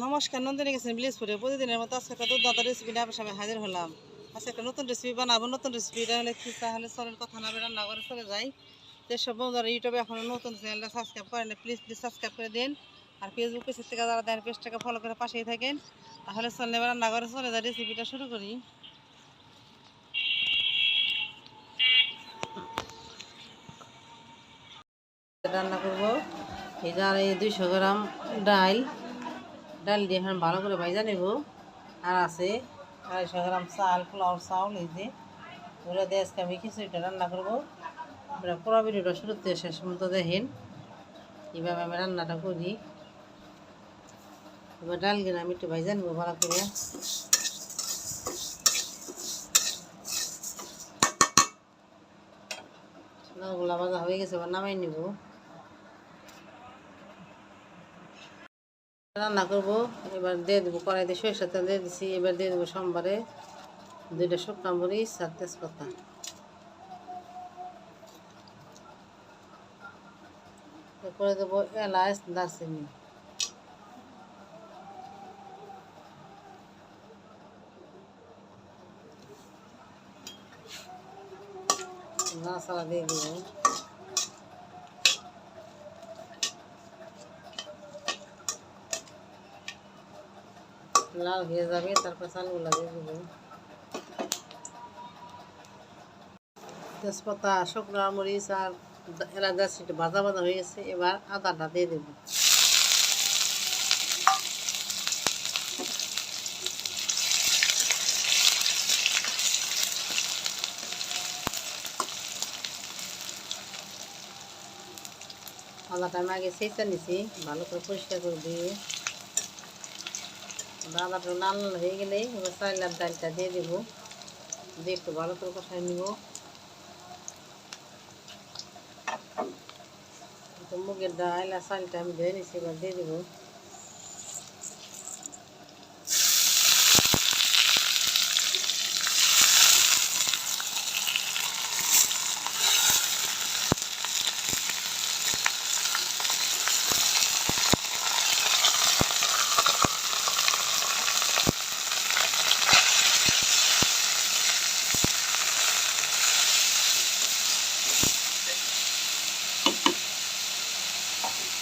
নমস্কার, নন্দিনী গেছেন বিলেজপুরে প্রতিদিনের মতো আজকে একটা দুর্দান্ত রেসিপি নিয়ে আপনার সামনে হাজির হলাম। আজকে একটা নতুন রেসিপি বানাবো, নতুন রেসিপিটা হলে কি তাহলে চলেন, কথা না বেরান না করে চলে যাই। যেসব বন্ধুরা ইউটিউবে এখনও নতুন চ্যানেলটা সাবস্ক্রাইব করেন প্লিজ প্লিজ সাবস্ক্রাইব করে দিন। আর ফেসবুক পেজের থেকে যারা দেন, পেজটাকে ফলো করে পাশেই থাকেন। তাহলে চলে এবার রান্না করে চলে যায় রেসিপিটা শুরু করি। রান্না করব। এই যে আর এই দুইশো গ্রাম ডাল ডাল দিয়ে এখন ভালো করে ভাজা নেব। আর আছে আড়াইশো গ্রাম চাল পোলাও চাউল, এই যে। ওগুলো দিয়ে আজকে আমি খিচুড়িটা রান্না করব। আপনারা পুরো ভিডিওটা শুরু শুরুতে শেষ পর্যন্ত দেখেন। এইভাবে আমি রান্নাটা করি। এবার ডাল গিয়ে আমি একটু ভাজা নেব ভালো করে। ওগুলা ভাজা হয়ে গেছে, এবার নামাই নিব। রান্না করব, এবার দিয়ে দেবো কড়াইতে সরিষার তেল দিয়ে দিছি, এবার দিয়ে দেবো সোমবারে দুইটা শুকনো মরিচ আর তেজপাতা। করে দেবো এলাচ, দারচিনি। মশলা দিয়ে দেবো। লাল হয়ে যাবে, তারপর চালগুলো দিয়ে দেবো। তেজপাতা, শুকনো মরিচ আর এলাচ দারচিনি ভাজা ভাজা হয়ে গেছে, এবার আদাটা দিয়ে দেবো। আদাটা আমি আগে সেটা নিছি, ভালো করে পরিষ্কার করে দিয়ে আদাটা লাল লাল হয়ে গেলে এবার চাইলার ডালটা দিয়ে দেবো। দিয়ে একটু ভালো করে কষাই নিব। তো মুগের ডাল আর চালটা আমি ধুয়ে নিছি, এবার দিয়ে দেবো।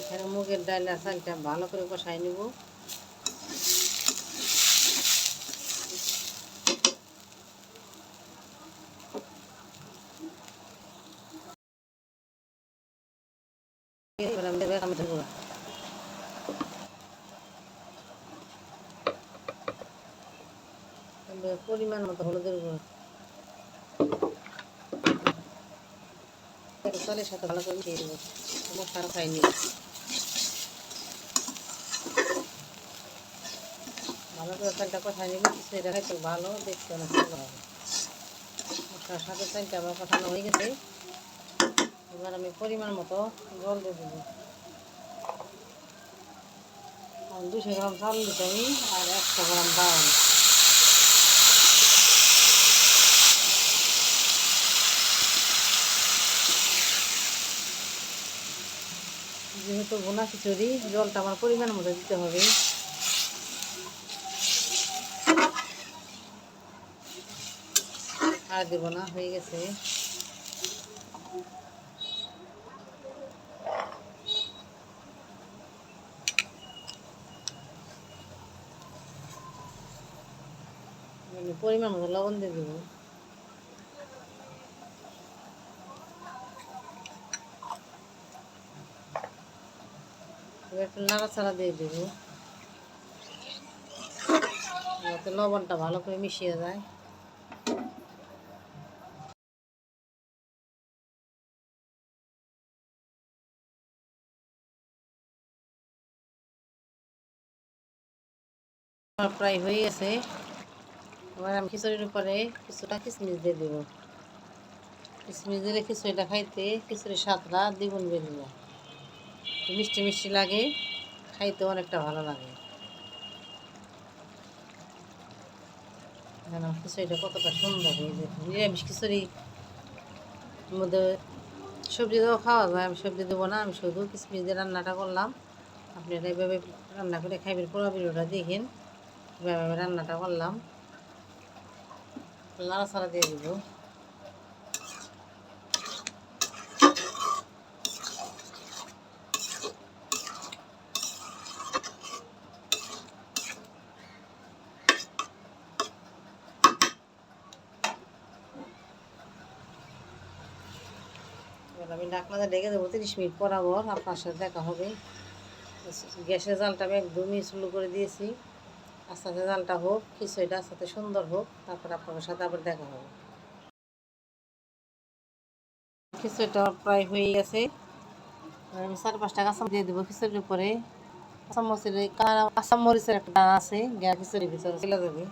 এখানে মুগের ডাল আর চালটা ভালো করে কষাই নেব। এবার আমি দেবো আমি দেবো এবার পরিমাণ মতো হলুদের গুঁড়ো। চালের সাথে ভালো করে মিশিয়ে দেবো মশলা খাই নিব। সেটা ভালো, দেখতে আমার হয়ে গেছে। এবার আমি পরিমাণ মতো জল দিয়ে দেবো। দুশো গ্রাম চাল দিতে আমি আর একশো গ্রাম ডাল। যেহেতু বোনা খিচুড়ি জলটা আমার পরিমাণ মতো দিতে হবে। আর দেব না, হয়ে গেছে। পরিমাণ মতো লবণ দিয়ে দেবো। একটু নাড়াচাড়া দিয়ে দেবো। যাতে লবণটা ভালো করে মিশিয়ে যায়। প্রায় হয়ে গেছে। এবার আমি খিচুড়ির উপরে কিছুটা কিশমিশ দিয়ে দেব। কিশমিশ দিলে খিচুড়িটা খাইতে খিচুড়ির স্বাদটা দ্বিগুণ বেড়ে যায়। মিষ্টি মিষ্টি লাগে খাইতে অনেকটা ভালো লাগে। যেন খিচুড়িটা কতটা সুন্দর হয়ে যায় নিরামিষ খিচুড়ি। মধ্যে সবজি দেওয়া খাওয়া যায়, আমি সবজি দেবো না, আমি শুধু কিশমিশ দিয়ে রান্নাটা করলাম। আপনারা এইভাবে রান্না করে খাইবেন, পুরো ভিডিওটা দেখেন। রান্নাটা করলাম। নাড়াচাড়া দিয়ে দিব। আমি ডাকনাতে ডেকে দেবো তিরিশ মিনিট পরাবর আপনার সাথে দেখা হবে। গ্যাসের জালটা আমি একদমই স্লো করে দিয়েছি। আস্তে আস্তে জালটা হোক, খিচুড়িটা আস্তে আস্তে সুন্দর হোক, তারপর আপনার সাথে আবার দেখা হবে। খিচুড়িটা প্রায় হয়ে গেছে। আমি চার পাঁচটা কাঁচা দিয়ে দেবো খিচুড়ির উপরে। কাঁচামরিচের কাঁচামরিচের একটা গান আছে গ্যা খিচুড়ির ভিতরে চলে যাবে।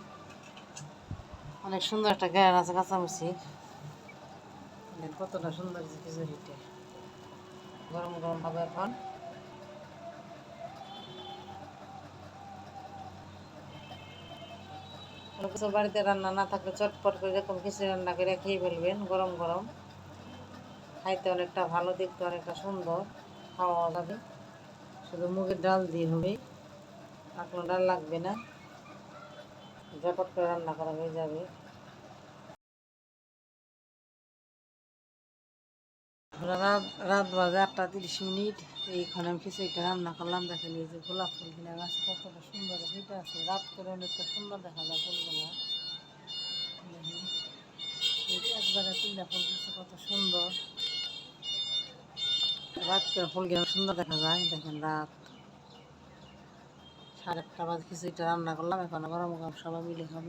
অনেক সুন্দর একটা গ্যান আছে কাঁচামরিচের কতটা সুন্দর খিচুড়িটা। গরম গরম হবে এখন। কিছু বাড়িতে রান্না না থাকলে চটপট করে এরকম খিচুড়ি রান্না করে খেয়ে ফেলবেন, গরম গরম। খাইতে অনেকটা ভালো, দেখতে অনেকটা সুন্দর, খাওয়া যাবে। শুধু মুগের ডাল দিয়ে হবে আর কোনো ডাল লাগবে না। ঝটপট করে রান্না করা হয়ে যাবে। রাত রাত বাজে আটটা তিরিশ মিনিট, এইখানে আমি খিচুড়িটা রান্না করলাম, দেখেন এই যে গোলাপ ফুল কিনে গাছে কতটা সুন্দর ফুলটা আছে। রাত করে অনেকটা সুন্দর দেখা যায় ফুলগুলো। একবারে তিনটা ফুল দিচ্ছে কত সুন্দর। রাত করে ফুল কিনে সুন্দর দেখা যায়, দেখেন রাত। সাড়ে আটটা বাজে খিচুড়িটা রান্না করলাম, এখন গরম গরম সবাই মিলে খাব।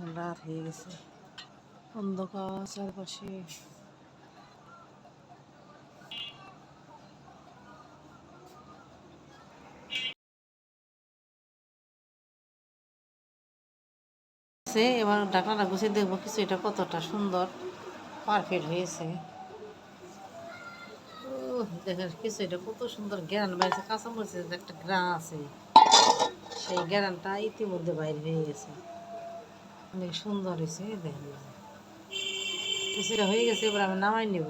এখন রাত হয়ে গেছে। অন্ধকার চারপাশে। এবার ঢাকনাটা গুছিয়ে দেখব কিছু, এটা কতটা সুন্দর। পারফেক্ট হয়েছে। দেখেন কিছু, এটা কত সুন্দর গ্যারান বাইরে কাঁচামরিচের একটা গ্রান আছে, সেই গ্যারানটা ইতিমধ্যে বাইরে হয়ে গেছে। অনেক সুন্দর হয়েছে দেখেন কিছুটা হয়ে গেছে, এবার আমি নামাই নেব।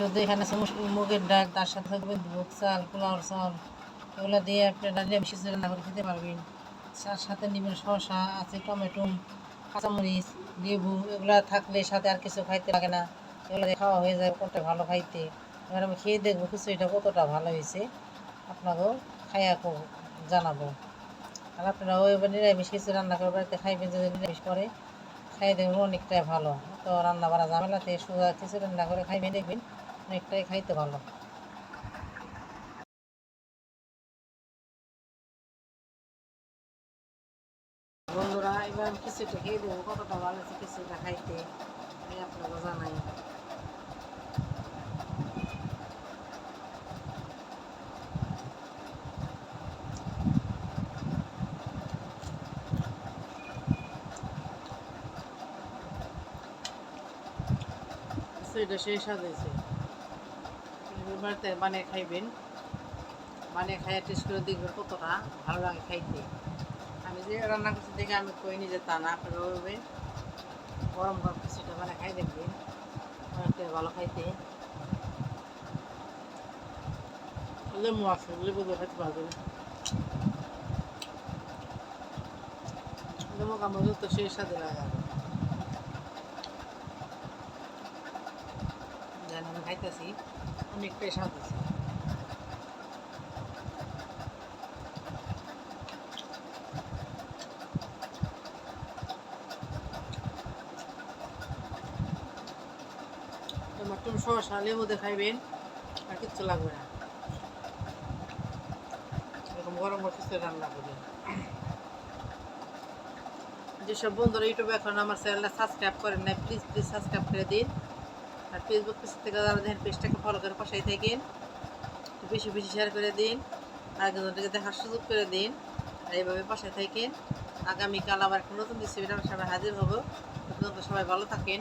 যদি এখানে মুগের ডাল তার সাথে থাকবে ভোগ চাল পোলাওর চাল। এগুলো দিয়ে আপনি ডালিয়া মিশিয়ে রান্না করে খেতে পারবেন তার সাথে নেবেন শসা, আছে টমেটো, কাঁচামরিচ, লেবু, এগুলো থাকলে সাথে আর কিছু খাইতে লাগে না। এগুলো খাওয়া হয়ে যায় কোনটা ভালো খাইতে। এবার আমি খেয়ে দেখব এটা কতটা ভালো হয়েছে। আপনাকেও খাইয়া কো- জানাব। আর আপনারা ওই নিরামিষ কিছু রান্না করে বাড়িতে খাইবেন, যদি নিরামিষ করে খাই দেখবেন অনেকটাই ভালো। তো রান্না বাড়া ঝামেলাতে সোজা কিছু রান্না করে খাইবেন, দেখবেন অনেকটাই খাইতে ভালো। বন্ধুরা, এবার কিছুটা খেয়ে দেবো। কতটা ভালো আছে কিছুটা খাইতে, আমি আপনাকে জানাই। সেটা সেই স্বাদ হয়েছে এবার বাড়িতে বানিয়ে খাইবেন। বানিয়ে খাইয়া টেস্ট করে দেখবেন কতটা ভালো লাগে খাইতে। আমি যে রান্না করছি দেখে আমি কইনি যে তা না ওইভাবে গরম গরম কিছুটা মানে খাই দেখবেন। অনেকটাই ভালো খাইতে। লেবু আছে, লেবু খাইতে পারবেন। লেবু কামড় তো সেই সাথে লাগে জানি আমি খাইতেছি অনেকটাই স্বাদ আছে। টমাটো শসা লেবু দিয়ে খাইবেন, আর কিচ্ছু লাগবে না। এরকম গরম কিছু রান্না করি। যেসব বন্ধুরা ইউটিউবে এখন আমার চ্যানেলটা সাবস্ক্রাইব করেন নাই প্লিজ প্লিজ সাবস্ক্রাইব করে দিন। আর ফেসবুক পেজ থেকে আমাদের পেজটাকে ফলো করে পাশাই থাকেন। বেশি বেশি শেয়ার করে দিন আর দেখার সুযোগ করে দিন, আর এইভাবে পাশে থাকেন। আগামীকাল আবার একটা নতুন রেসিপিটা সবাই হাজির হব। সবাই ভালো থাকেন।